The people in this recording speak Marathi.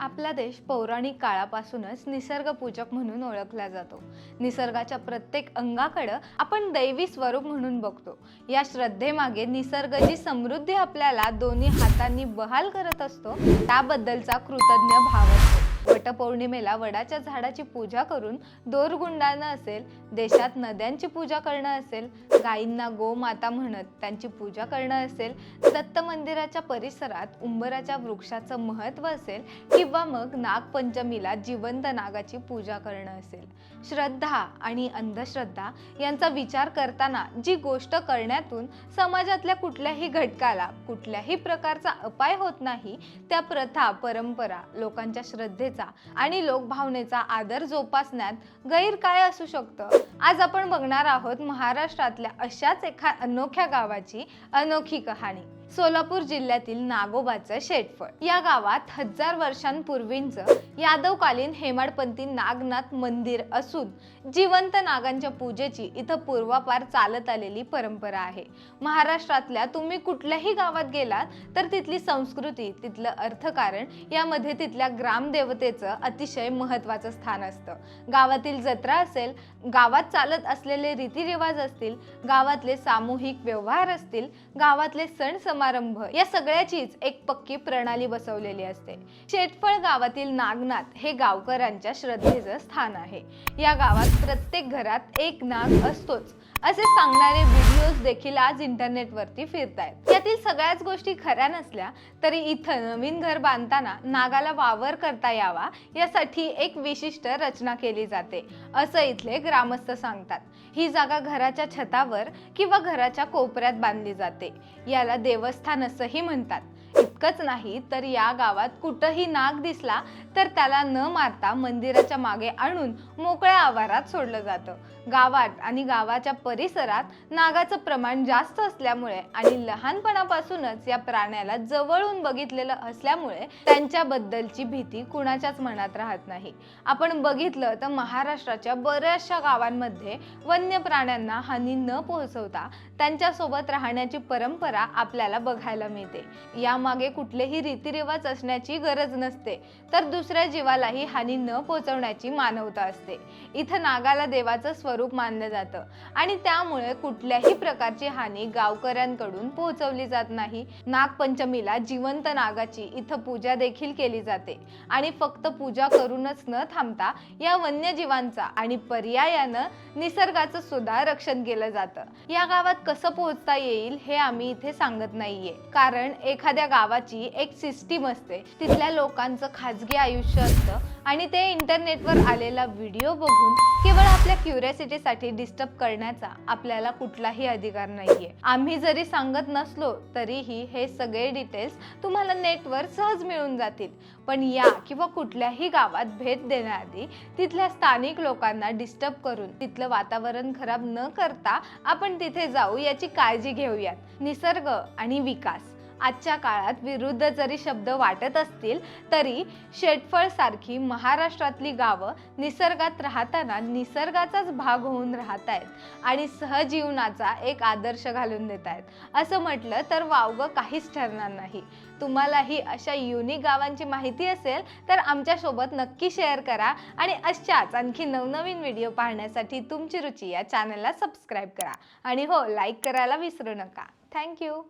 आपला देश पौराणिक काळापासूनच निसर्गपूजक म्हणून ओळखला जातो. निसर्गाच्या प्रत्येक अंगाकडं आपण दैवी स्वरूप म्हणून बघतो. या श्रद्धेमागे निसर्ग जी समृद्धी आपल्याला दोन्ही हातांनी बहाल करत असतो त्याबद्दलचा कृतज्ञ भाव असतो वटपौर्णिमेला वडाच्या झाडाची पूजा करून दोरगुंडानं असेल देशात नद्यांची पूजा करणं असेल गायींना गोमाता म्हणत त्यांची पूजा करणं असेल दत्त मंदिराच्या परिसरात उंबराच्या वृक्षाचं महत्त्व असेल किंवा मग नागपंचमीला जिवंत नागाची पूजा करणं असेल. श्रद्धा आणि अंधश्रद्धा यांचा विचार करताना जी गोष्ट करण्यातून समाजातल्या कुठल्याही घटकाला कुठल्याही प्रकारचा अपाय होत नाही त्या प्रथा परंपरा लोकांच्या श्रद्धेचा आणि लोकभावनेचा आदर जोपासण्यात गैर काय असू शकतं. आज आपण बघणार आहोत महाराष्ट्रातल्या अशाच एका अनोख्या गावाची अनोखी कहाणी. सोलापूर जिल्ह्यातील नागोबाचं शेटफळ. या गावात हजार वर्षांपूर्वींचं यादवकालीन हेमाडपंथी नागनाथ मंदिर असून जिवंत नागांच्या पूजेची इथं पूर्वापार चालत आलेली परंपरा आहे. महाराष्ट्रातल्या तुम्ही कुठल्याही गावात गेलात तर तिथली संस्कृती तिथलं अर्थकारण यामध्ये तिथल्या ग्रामदेवतेचं अतिशय महत्त्वाचं स्थान असतं. गावातील जत्रा असेल गावात चालत असलेले रीतिरिवाज असतील गावातले सामूहिक व्यवहार असतील गावातले सण समारंभ या सगळ्याचीच एक पक्की प्रणाली बसवलेली असते. शेटफळ गावातील नागनाथ हे गावकऱ्यांच्या श्रद्धेचं स्थान आहे. या गावात प्रत्येक घरात एक नाग असतोच. असे सांगणारे व्हिडिओज देखील आज इंटरनेटवरती फिरतायत. जगातील सगळ्याच गोष्टी खऱ्या नसल्या तरी इथं नवीन घर बांधताना नागाला वावर करता यावा यासाठी एक विशिष्ट रचना केली जाते असं इथले ग्रामस्थ सांगतात. ही जागा घराच्या छतावर किंवा घराच्या कोपऱ्यात बांधली जाते. याला देवस्थान असंही म्हणतात. इतकंच नाही तर या गावात कुठंही नाग दिसला तर त्याला न मारता मंदिराच्या मागे आणून मोकळ्या आवारात सोडलं जातं. गावात आणि गावाच्या परिसरात नागाचं प्रमाण जास्त असल्यामुळे आणि लहानपणापासूनच या प्राण्याला जवळून बघितलेलं असल्यामुळे त्यांच्याबद्दलची भीती कुणाच्याच मनात राहत नाही. आपण बघितलं तर महाराष्ट्राच्या बऱ्याचशा गावांमध्ये वन्य प्राण्यांना हानी न पोहोचवता त्यांच्यासोबत राहण्याची परंपरा आपल्याला बघायला मिळते. यामागे कुठलेही रीतिरिवाज असण्याची गरज नसते तर दुसऱ्या जीवालाही हानी न पोहोचवण्याची मानवता असते. इथं नागाला देवाचं स्वरूप मानलं जातं आणि त्यामुळे कुठल्याही प्रकारची हानी गावकऱ्यांकडून पोहोचवली जात नाही. नागपंचमीला जिवंत नागाची इथं पूजा देखील केली जाते आणि फक्त पूजा करूनच न थांबता या वन्यजीवांचा आणि पर्यायानं निसर्गाचं सुद्धा रक्षण केलं जातं. या गावात कसं पोहोचता येईल हे आम्ही इथे सांगत नाहीये. कारण एखाद्या गावात नावाची एक सिस्टीम असते. तिथल्या लोकांचं खाजगी आयुष्य असतं आणि ते इंटरनेटवर आलेला व्हिडिओ बघून केवळ आपल्या क्युरियासिटीसाठी डिस्टर्ब करण्याचा आपल्याला कुठलाही अधिकार नाहीये. आम्ही जरी सांगत नसलो तरीही हे सगळे डिटेल्स तुम्हाला नेटवर सहज मिळून जातील. पण या किंवा कुठल्याही गावात भेट देण्याआधी तिथल्या स्थानिक लोकांना डिस्टर्ब करून तिथलं वातावरण खराब न करता आपण तिथे जाऊ याची काळजी घेऊयात. निसर्ग आणि विकास. आजच्या काळात विरुद्ध जरी शब्द वाटत असतील तरी शेटफळ सारखी महाराष्ट्रातली गावं निसर्गात राहताना निसर्गाचाच भाग होऊन राहत आहेत आणि सहजीवनाचा एक आदर्श घालून देत आहेत असं म्हटलं तर वावगं काहीच ठरणार नाही. तुम्हालाही अशा युनिक गावांची माहिती असेल तर आमच्यासोबत नक्की शेअर करा आणि अशाच आणखी नवनवीन व्हिडिओ पाहण्यासाठी तुमची रुची या चॅनलला सबस्क्राईब करा. आणि हो लाईक करायला विसरू नका. थँक्यू.